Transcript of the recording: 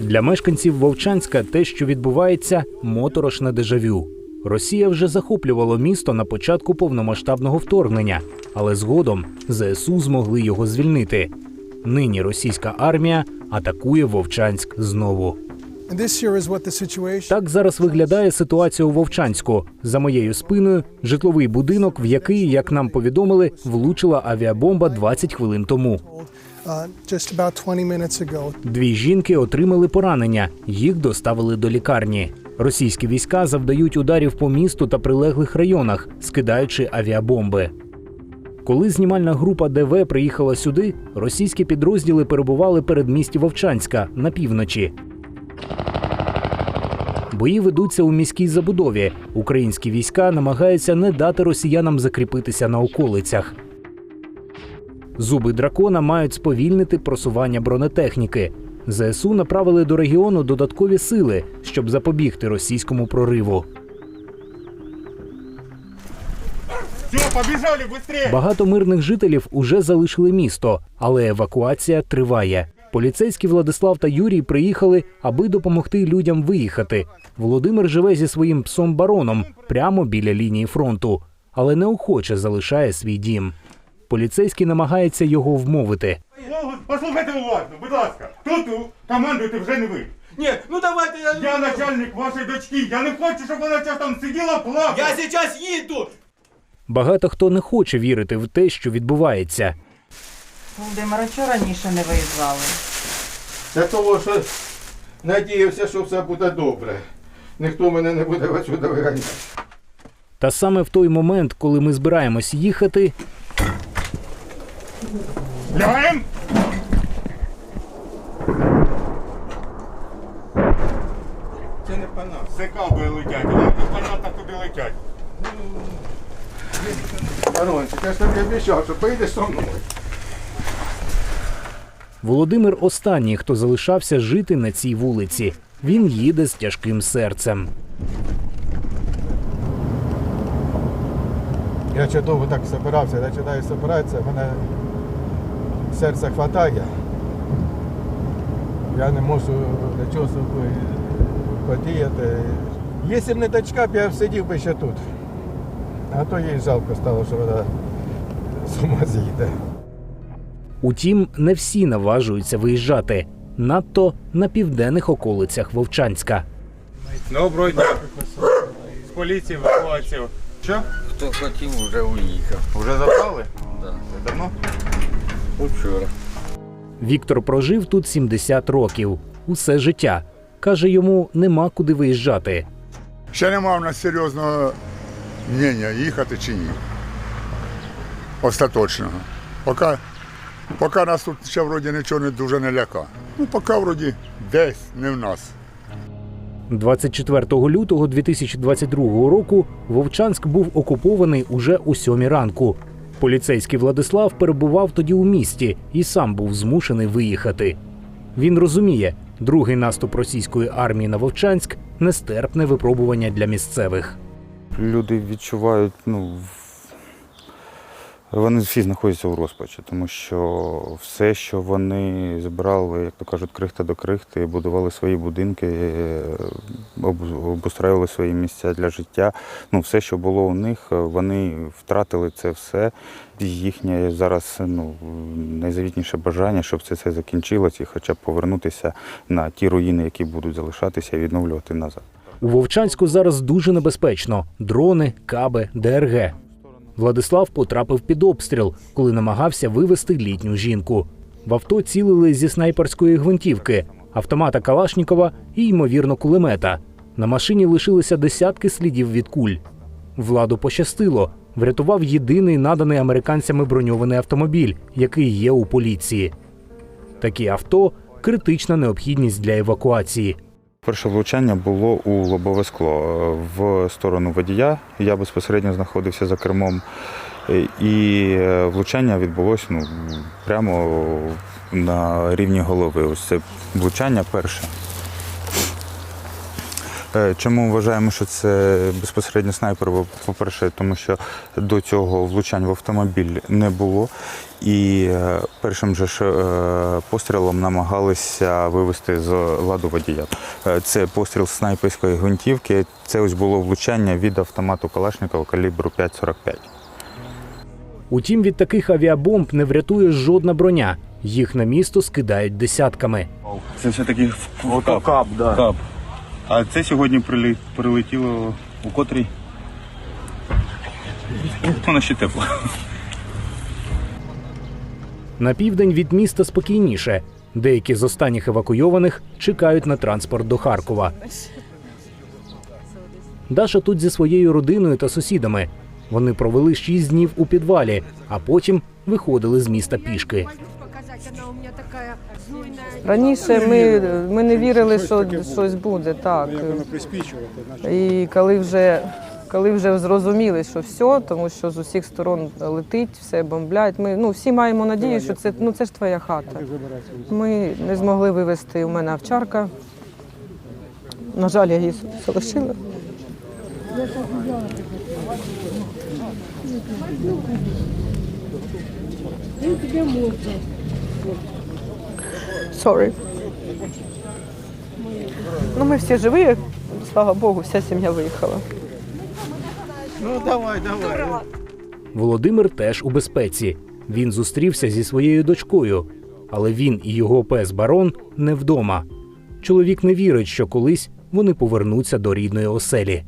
Для мешканців Вовчанська те, що відбувається, моторошне дежавю. Росія вже захоплювала місто на початку повномасштабного вторгнення, але згодом ЗСУ змогли його звільнити. Нині російська армія атакує Вовчанськ знову. Так зараз виглядає ситуація у Вовчанську. За моєю спиною житловий будинок, в який, як нам повідомили, влучила авіабомба 20 хвилин тому. Uh, just about 20 minutes ago. Дві жінки отримали поранення. Їх доставили до лікарні. Російські війська завдають ударів по місту та прилеглих районах, скидаючи авіабомби. Коли знімальна група ДВ приїхала сюди, російські підрозділи перебували перед місті Вовчанська на півночі. Бої ведуться у міській забудові. Українські війська намагаються не дати росіянам закріпитися на околицях. Зуби дракона мають сповільнити просування бронетехніки. ЗСУ направили до регіону додаткові сили, щоб запобігти російському прориву. Все, побежали! Багато мирних жителів уже залишили місто, але евакуація триває. Поліцейські Владислав та Юрій приїхали, аби допомогти людям виїхати. Володимир живе зі своїм псом бароном прямо біля лінії фронту, але неохоче залишає свій дім. Поліцейський намагається його вмовити. Послухайте уважно, будь ласка. Тут у- командуєте вже не ви. Ні, ну давайте я. Я начальник вашої дочки. Я не хочу, щоб вона зараз там сиділа, плакала. Я сейчас їду! Багато хто не хоче вірити в те, що відбувається. Володимира, чого раніше не виїжджали? Для того, що надіявся, що все буде добре. Ніхто мене не буде отсюди виганяти. Та саме в той момент, коли ми збираємось їхати, Лягаємо! Це не по нас. Це каби летять, а вони понятно куди летять. Арончик, я ж тобі обіцяв, що поїдеш зі мною. Володимир останній, хто залишався жити на цій вулиці. Він їде з тяжким серцем. Я ще довго так збирався, починаю збиратися, мене серце хватає. Я не можу нічого собі подіяти. Якщо б не дочка, я сидів би ще тут. А то їй жалко стало, що вона з ума з'їде. Утім, не всі наважуються виїжджати, надто на південних околицях Вовчанська. Доброго дня. З поліції евакуацію. Що? Хто хотів, вже уїхав. Уже забрали? Да. Давно? Учора. Віктор прожив тут 70 років, усе життя. Каже, йому нема куди виїжджати. Ще немає в нас серйозного мнення, їхати чи ні. Остаточного. Поки, поки нас тут ще вроді нічого не дуже не ляка. Ну, поки вроді десь, не в нас. 24 лютого 2022 року Вовчанськ був окупований уже у сьомій ранку. Поліцейський Владислав перебував тоді у місті і сам був змушений виїхати. Він розуміє, другий наступ російської армії на Вовчанськ нестерпне випробування для місцевих. люди відчувають, ну, вони всі знаходяться у розпачі, тому що все, що вони збирали, як то кажуть, крихта до крихти, будували свої будинки, е, обустраювали свої місця для життя. Ну, все, що було у них, вони втратили це все. Їхнє зараз ну, найзавітніше бажання, щоб це все закінчилось і хоча б повернутися на ті руїни, які будуть залишатися, і відновлювати назад. У Вовчанську зараз дуже небезпечно: дрони, каби, ДРГ. Владислав потрапив під обстріл, коли намагався вивести літню жінку. В авто цілили зі снайперської гвинтівки, автомата Калашнікова і, ймовірно, кулемета. На машині лишилися десятки слідів від куль. Владу пощастило. Врятував єдиний наданий американцями броньований автомобіль, який є у поліції. Такі авто критична необхідність для евакуації. Перше влучання було у лобове скло е, в сторону водія. Я безпосередньо знаходився за кермом, Е, і е, влучання відбулося ну, прямо на рівні голови. Ось це влучання перше. Е, Чому вважаємо, що це безпосередньо снайпер? По-перше, тому що до цього влучань в автомобіль не було. І е, першим же ж е, пострілом намагалися вивести з ладу водія. Е, Це постріл снайперської гвинтівки. Це ось було влучання від автомату Калашникова калібру 5,45. Утім, від таких авіабомб не врятує жодна броня. Їх на місто скидають десятками. Це все-таки кап. Кап, да. кап. А це сьогодні прилетіло у котрій? Воно ще тепло. На південь від міста спокійніше. Деякі з останніх евакуйованих чекають на транспорт до Харкова. Даша тут зі своєю родиною та сусідами. Вони провели шість днів у підвалі, а потім виходили з міста пішки. Раніше ми, ми не вірили, що щось буде так. І коли вже, коли вже зрозуміли, що все, тому що з усіх сторон летить, все бомблять. Ми ну, всі маємо надію, що це, ну, це ж твоя хата. Ми не змогли вивезти у мене овчарка. На жаль, я її залишила. Sorry. Ну, ми всі живі, слава Богу, вся сім'я виїхала. Ну давай, давай. Володимир теж у безпеці. Він зустрівся зі своєю дочкою, але він і його пес барон не вдома. Чоловік не вірить, що колись вони повернуться до рідної оселі.